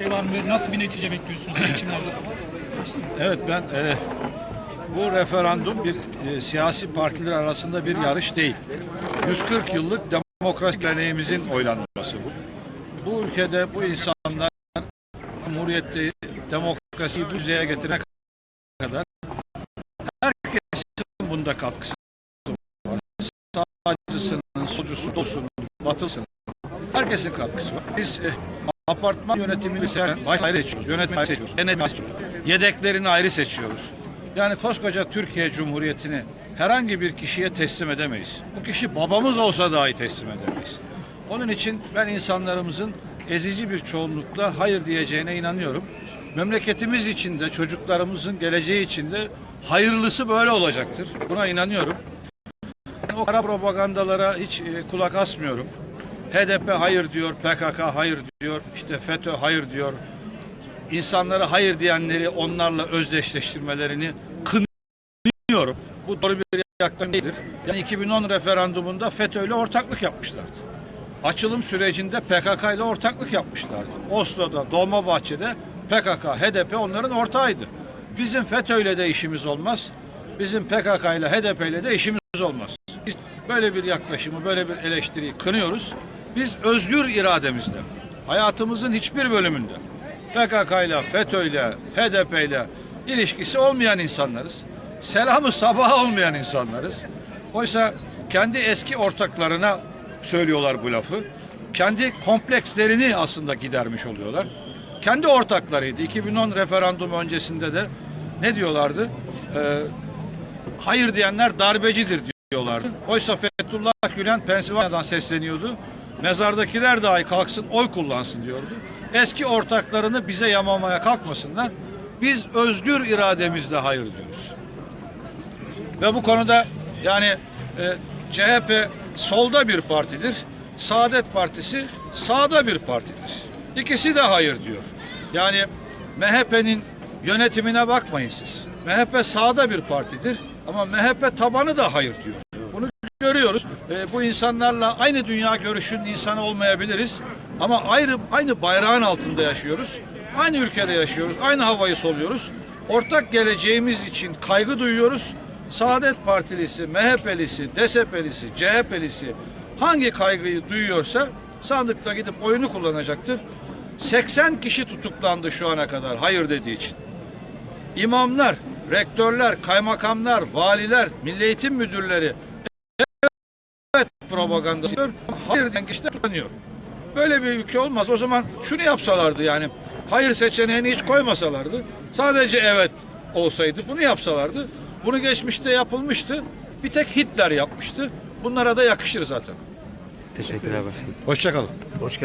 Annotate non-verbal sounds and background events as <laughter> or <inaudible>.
şey var mı? Nasıl bir netice bekliyorsunuz <coughs> seçimlerde? Evet ben e, bu referandum bir e, siyasi partiler arasında bir yarış değil. 140 yıllık demokrasi geleneğimizin oylanması bu. Bu ülkede bu insanlar Cumhuriyette demokrasiyi bu düzeye getirene kadar herkesin bunda katkısı var. Sağcısının, solcusunun, dosunun, batılsının herkesin katkısı var. Biz e, apartman yönetimini baş ayrı seçiyoruz. Yönetimi ayrı seçiyoruz. Yönetimi ayrı seçiyoruz. Yedeklerini ayrı seçiyoruz. Yani koskoca Türkiye Cumhuriyeti'ni herhangi bir kişiye teslim edemeyiz. Bu kişi babamız olsa dahi teslim edemeyiz. Onun için ben insanlarımızın ezici bir çoğunlukla hayır diyeceğine inanıyorum. Memleketimiz için de çocuklarımızın geleceği için de hayırlısı böyle olacaktır. Buna inanıyorum. Ben o kara propagandalara hiç e, kulak asmıyorum. HDP hayır diyor, PKK hayır diyor, işte FETÖ hayır diyor. İnsanlara hayır diyenleri onlarla özdeşleştirmelerini kınıyorum. Bu doğru bir yaklaşım değildir. Yani 2010 referandumunda FETÖ ile ortaklık yapmışlardı. Açılım sürecinde PKK ile ortaklık yapmışlardı. Oslo'da, Dolmabahçe'de PKK, HDP onların ortağıydı. Bizim FETÖ ile de işimiz olmaz. Bizim PKK ile HDP ile de işimiz olmaz. Biz böyle bir yaklaşımı, böyle bir eleştiriyi kınıyoruz. Biz özgür irademizle, hayatımızın hiçbir bölümünde PKK ile, FETÖ ile, HDP ile ilişkisi olmayan insanlarız. Selamı sabaha olmayan insanlarız. Oysa kendi eski ortaklarına söylüyorlar bu lafı. Kendi komplekslerini aslında gidermiş oluyorlar. Kendi ortaklarıydı. 2010 referandum öncesinde de ne diyorlardı? Ee, hayır diyenler darbecidir diyorlardı. Oysa Fethullah Gülen Pensilvanya'dan sesleniyordu. Mezardakiler dahi kalksın oy kullansın diyordu. Eski ortaklarını bize yamamaya kalkmasınlar. Biz özgür irademizle hayır diyoruz. Ve bu konuda yani e, CHP solda bir partidir. Saadet Partisi sağda bir partidir. İkisi de hayır diyor. Yani MHP'nin yönetimine bakmayın siz. MHP sağda bir partidir ama MHP tabanı da hayır diyor. Görüyoruz. E, bu insanlarla aynı dünya görüşünün insanı olmayabiliriz ama ayrı aynı bayrağın altında yaşıyoruz. Aynı ülkede yaşıyoruz. Aynı havayı soluyoruz. Ortak geleceğimiz için kaygı duyuyoruz. Saadet Partilisi, MHP'lisi, DSP'lisi, CHP'lisi hangi kaygıyı duyuyorsa sandıkta gidip oyunu kullanacaktır. 80 kişi tutuklandı şu ana kadar hayır dediği için. İmamlar, rektörler, kaymakamlar, valiler, milli eğitim müdürleri propaganda. Hayır diyen kişi de tutuklanıyor. Böyle bir ülke olmaz. O zaman şunu yapsalardı yani. Hayır seçeneğini hiç koymasalardı. Sadece evet olsaydı bunu yapsalardı. Bunu geçmişte yapılmıştı. Bir tek Hitler yapmıştı. Bunlara da yakışır zaten. Teşekkürler. Hoşçakalın. Hoş geldin.